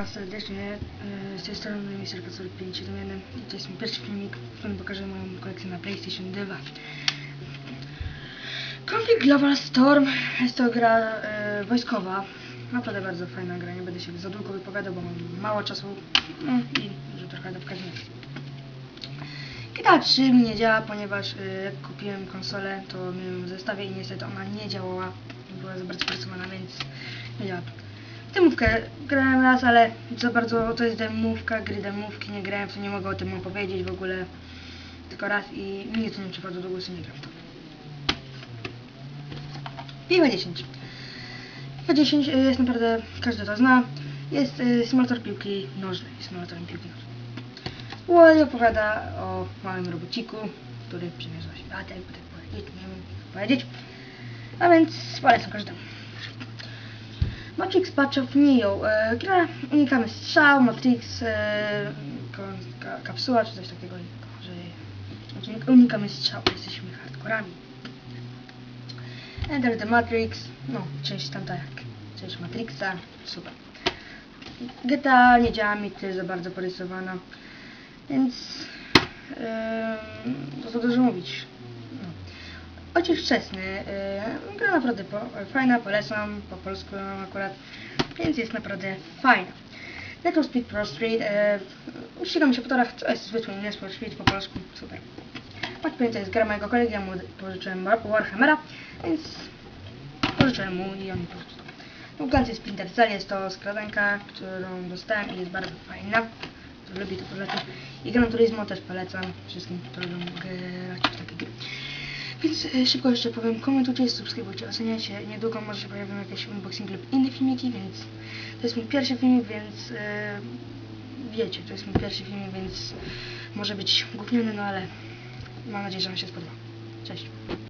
Was serdecznie. e, Z tej strony Mr. Pacur 571 i to jest mój pierwszy filmik, w którym pokażę moją kolekcję na PlayStation 2. Config Global Storm jest to gra e, wojskowa. Naprawdę bardzo fajna gra, nie będę się za długo wypowiadał, bo mam mało czasu no, i może trochę do wskazania. GTA 3 mi nie działa, ponieważ y, jak kupiłem konsolę, to miałem w zestawie i niestety ona nie działała. Była za bardzo spracowana, więc nie działa. Demówkę grałem raz, ale za bardzo to jest demówka, gry demówki, nie grałem to, nie mogę o tym opowiedzieć w ogóle. Tylko raz i to nie przypadło do głosu, nie gram to. FIFA 10. FIFA 10 y, jest naprawdę, każdy to zna. Jest y, symulator piłki nożnej, symulatorem piłki nożnej. Wally opowiada o małym robociku, który przeniosła się latem, tak powiedzieć, nie wiem powiedzieć. A więc polecam każdemu. Matrix Patch of Neo. E, gra unikamy strzał, Matrix, e, ka, ka, kapsuła czy coś takiego, że znaczy, unikamy strzał, jesteśmy hardkorami. Enter the Matrix, no, część tamta jak część Matrixa, super. GTA nie działa mi tutaj za bardzo porysowana, więc yy, to co dużo mówić. Ojciec wczesny, yy, gra naprawdę po, fajna, polecam, po polsku akurat, więc jest naprawdę fajna. For Speed Pro Street, yy, się po torach, to jest zwykły for Speed po polsku, super. Mac 5 to jest gra mojego kolegi, ja mu pożyczyłem War- Warhammera, więc pożyczyłem mu i on mi po prostu w Glancie Splinter Cell jest to skradanka, którą dostałem i jest bardzo fajna. Kto lubi to polecam. I Gran Turismo też polecam wszystkim, którzy lubią grać w takie gry. Więc e, szybko jeszcze powiem, komentujcie, subskrybujcie, oceniajcie. Niedługo może się pojawią jakieś unboxing lub inne filmiki, więc to jest mój pierwszy filmik, więc e, wiecie, to jest mój pierwszy filmik, więc może być gówniony, no ale mam nadzieję, że Wam się spodoba. Cześć.